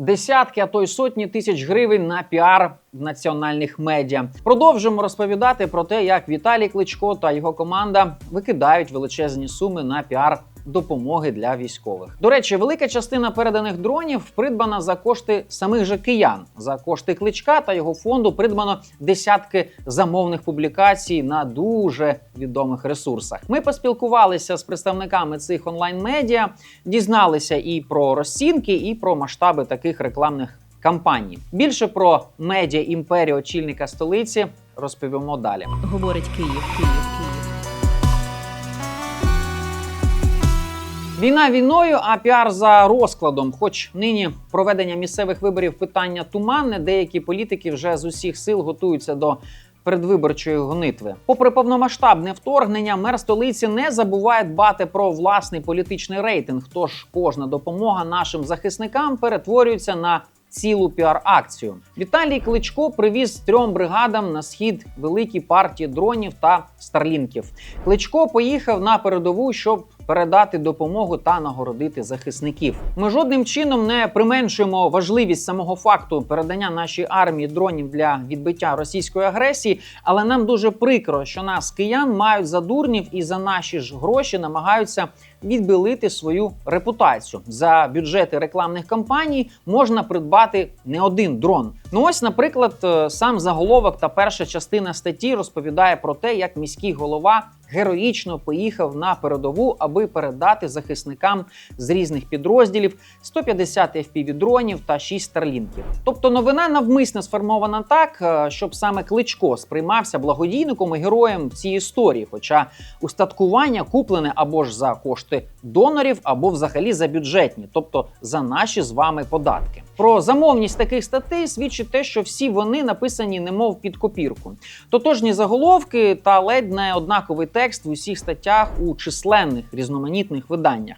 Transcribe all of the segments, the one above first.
десятки, а то й сотні тисяч гривень на піар в національних медіа. Продовжимо розповідати про те, як Віталій Кличко та його команда викидають величезні суми на піар. Допомоги для військових. До речі, велика частина переданих дронів придбана за кошти самих же киян. За кошти кличка та його фонду придбано десятки замовних публікацій на дуже відомих ресурсах. Ми поспілкувалися з представниками цих онлайн-медіа, дізналися і про розцінки, і про масштаби таких рекламних кампаній. Більше про медіа імперію очільника столиці розповімо далі. Говорить Київ, Київ, Війна війною, а піар за розкладом. Хоч нині проведення місцевих виборів питання туманне, деякі політики вже з усіх сил готуються до. Передвиборчої гонитви, попри повномасштабне вторгнення, мер столиці не забуває дбати про власний політичний рейтинг. Тож кожна допомога нашим захисникам перетворюється на цілу піар-акцію. Віталій Кличко привіз трьом бригадам на схід великі партії дронів та старлінків. Кличко поїхав на передову, щоб передати допомогу та нагородити захисників. Ми жодним чином не применшуємо важливість самого факту передання нашій армії дронів для відбиття російської агресії, але нам дуже прикро, що нас киян мають за дурнів і за наші ж гроші намагаються відбілити свою репутацію. За бюджети рекламних кампаній можна придбати не один дрон. Ну ось, наприклад, е, сам заголовок та перша частина статті розповідає про те, як міський голова героїчно поїхав на передову, аби передати захисникам з різних підрозділів 150 FPV-дронів та 6 старлінків. Тобто новина навмисно сформована так, е, щоб саме кличко сприймався благодійником і героєм цієї історії. Хоча устаткування куплене або ж за кошти донорів, або взагалі за бюджетні, тобто за наші з вами податки. Про замовність таких статей свідчить те, що всі вони написані немов під копірку. Тотожні заголовки та ледь не однаковий текст в усіх статтях у численних різноманітних виданнях.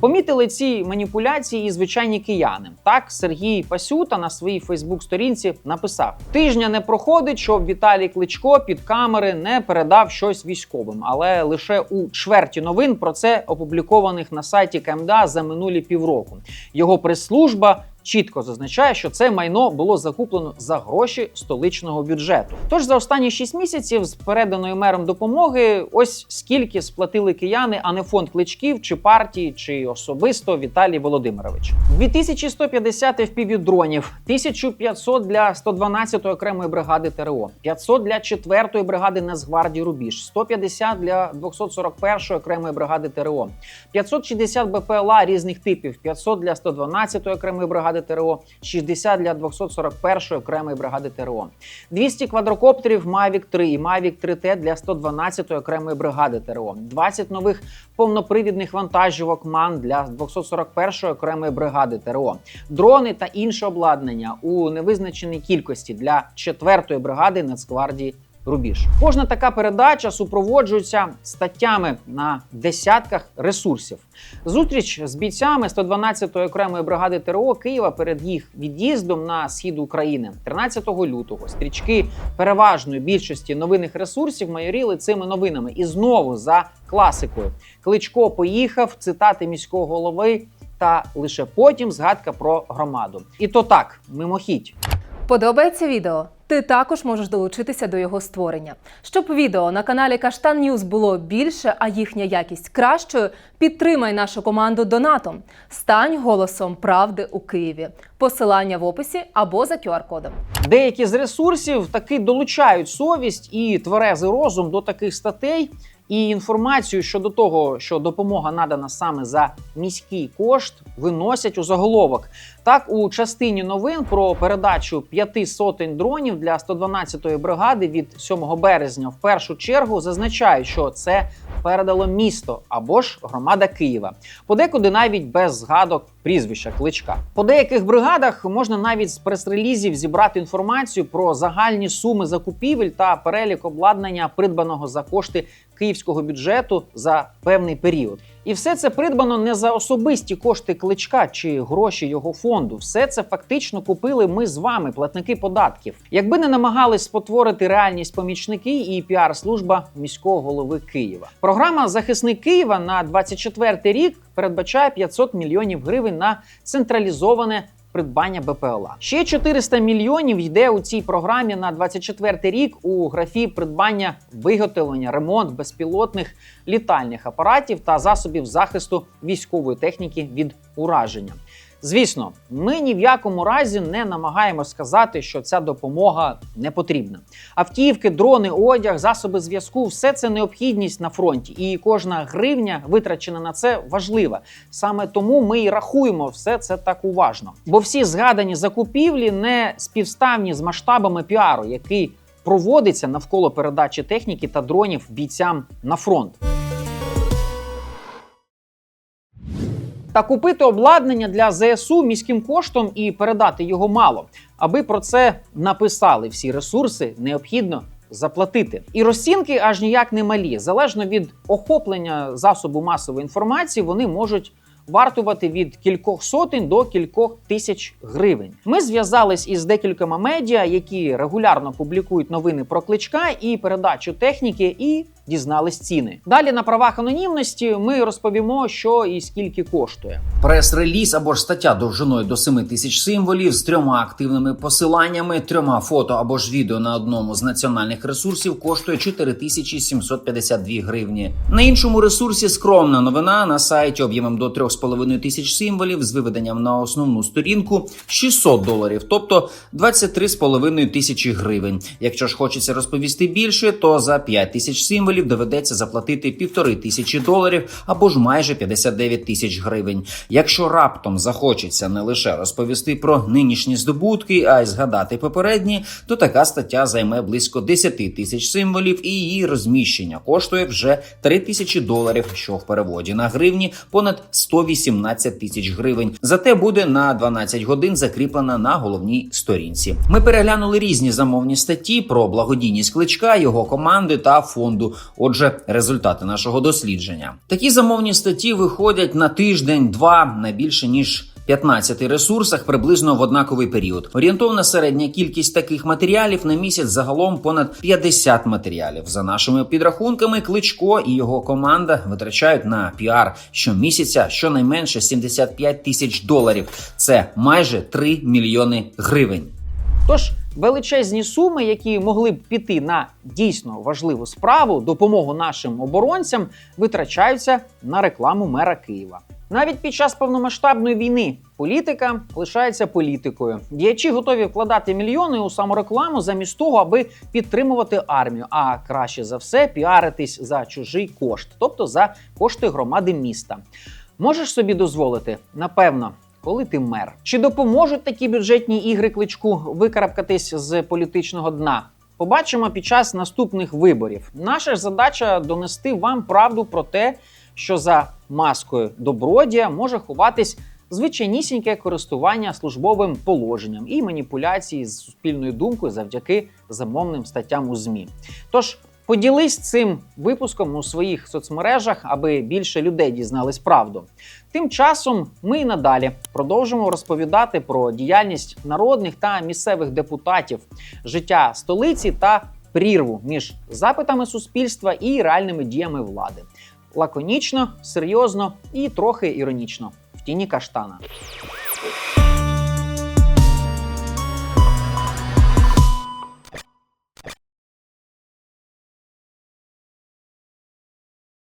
Помітили ці маніпуляції і звичайні кияни. Так, Сергій Пасюта на своїй Фейсбук-сторінці написав: тижня не проходить, щоб Віталій Кличко під камери не передав щось військовим. Але лише у чверті новин про це опублікованих на сайті КМДА за минулі півроку. Його прес-служба чітко зазначає, що це майно було закуплено за гроші столичного бюджету. Тож за останні 6 місяців з переданої мером допомоги, ось скільки сплатили кияни, а не фонд кличків чи партії, чи особисто Віталій Володимирович. 2150 FPV дронів, 1500 для 112-ї окремої бригади ТРО, 500 для 4-ї бригади Нацгвардії Рубіж, 150 для 241-ї окремої бригади ТРО, 560 БПЛА різних типів, 500 для 112-ї окремої бригади ТРО, 60 для 241-ї окремої бригади ТРО, 200 квадрокоптерів Mavic 3 і Mavic 3T для 112-ї окремої бригади ТРО, 20 нових повнопривідних вантажівок МАН для 241-ї окремої бригади ТРО, дрони та інше обладнання у невизначеній кількості для 4-ї бригади Нацгвардії Рубіж. Кожна така передача супроводжується статтями на десятках ресурсів. Зустріч з бійцями 112-ї окремої бригади ТРО Києва перед їх від'їздом на схід України 13 лютого. Стрічки переважної більшості новинних ресурсів майоріли цими новинами. І знову за класикою. Кличко поїхав, цитати міського голови, та лише потім згадка про громаду. І то так, мимохідь. Подобається відео? Ти також можеш долучитися до його створення. Щоб відео на каналі Каштан Ньюз було більше, а їхня якість кращою, підтримай нашу команду донатом. Стань голосом правди у Києві. Посилання в описі або за QR-кодом. Деякі з ресурсів таки долучають совість і тверезий розум до таких статей. І інформацію щодо того, що допомога надана саме за міський кошт, виносять у заголовок. Так, у частині новин про передачу п'яти сотень дронів для 112-ї бригади від 7 березня в першу чергу зазначають, що це передало місто або ж громада Києва. Подекуди навіть без згадок прізвища кличка. По деяких бригадах можна навіть з прес-релізів зібрати інформацію про загальні суми закупівель та перелік обладнання, придбаного за кошти київського бюджету за певний період. І все це придбано не за особисті кошти кличка чи гроші його фонду. Все це фактично купили ми з вами, платники податків. Якби не намагались спотворити реальність помічники і піар-служба міського голови Києва. Програма Захисник Києва на 24 рік передбачає 500 мільйонів гривень на централізоване. Придбання БПЛА. Ще 400 мільйонів йде у цій програмі на 24 рік у графі придбання виготовлення, ремонт безпілотних літальних апаратів та засобів захисту військової техніки від ураження. Звісно, ми ні в якому разі не намагаємося сказати, що ця допомога не потрібна. Автівки, дрони, одяг, засоби зв'язку все це необхідність на фронті, і кожна гривня, витрачена на це, важлива. Саме тому ми і рахуємо все це так уважно. Бо всі згадані закупівлі не співставні з масштабами піару, який проводиться навколо передачі техніки та дронів бійцям на фронт. Та купити обладнання для ЗСУ міським коштом і передати його мало. Аби про це написали всі ресурси, необхідно заплатити. І розцінки аж ніяк не малі. Залежно від охоплення засобу масової інформації, вони можуть вартувати від кількох сотень до кількох тисяч гривень. Ми зв'язались із декількома медіа, які регулярно публікують новини про кличка і передачу техніки, і дізнались ціни. Далі на правах анонімності ми розповімо, що і скільки коштує. Прес-реліз або ж стаття довжиною до 7 тисяч символів з трьома активними посиланнями, трьома фото або ж відео на одному з національних ресурсів коштує 4752 гривні. На іншому ресурсі скромна новина на сайті об'ємом до 3,5 тисяч символів з виведенням на основну сторінку 600 доларів, тобто 23,5 тисячі гривень. Якщо ж хочеться розповісти більше, то за 5 тисяч символів доведеться заплатити півтори тисячі доларів або ж майже 59 тисяч гривень. Якщо раптом захочеться не лише розповісти про нинішні здобутки, а й згадати попередні, то така стаття займе близько 10 тисяч символів, і її розміщення коштує вже 3 тисячі доларів, що в переводі на гривні понад 118 тисяч гривень. Зате буде на 12 годин закріплена на головній сторінці. Ми переглянули різні замовні статті про благодійність кличка, його команди та фонду. Отже, результати нашого дослідження. Такі замовні статті виходять на тиждень-два на більше ніж 15 ресурсах приблизно в однаковий період. Орієнтовна середня кількість таких матеріалів на місяць загалом понад 50 матеріалів. За нашими підрахунками, кличко і його команда витрачають на піар щомісяця щонайменше 75 тисяч доларів. Це майже 3 мільйони гривень. Тож величезні суми, які могли б піти на дійсно важливу справу, допомогу нашим оборонцям, витрачаються на рекламу мера Києва. Навіть під час повномасштабної війни політика лишається політикою. Діячі готові вкладати мільйони у саморекламу замість того, аби підтримувати армію, а краще за все піаритись за чужий кошт, тобто за кошти громади міста. Можеш собі дозволити? Напевно, коли ти мер. Чи допоможуть такі бюджетні ігри кличку викарабкатись з політичного дна? Побачимо під час наступних виборів. Наша ж задача донести вам правду про те, що за маскою добродія може ховатись звичайнісіньке користування службовим положенням і маніпуляції з суспільною думкою завдяки замовним статтям у ЗМІ. Тож поділись цим випуском у своїх соцмережах, аби більше людей дізнались правду. Тим часом ми і надалі продовжимо розповідати про діяльність народних та місцевих депутатів, життя столиці та прірву між запитами суспільства і реальними діями влади. Лаконічно, серйозно і трохи іронічно в тіні каштана.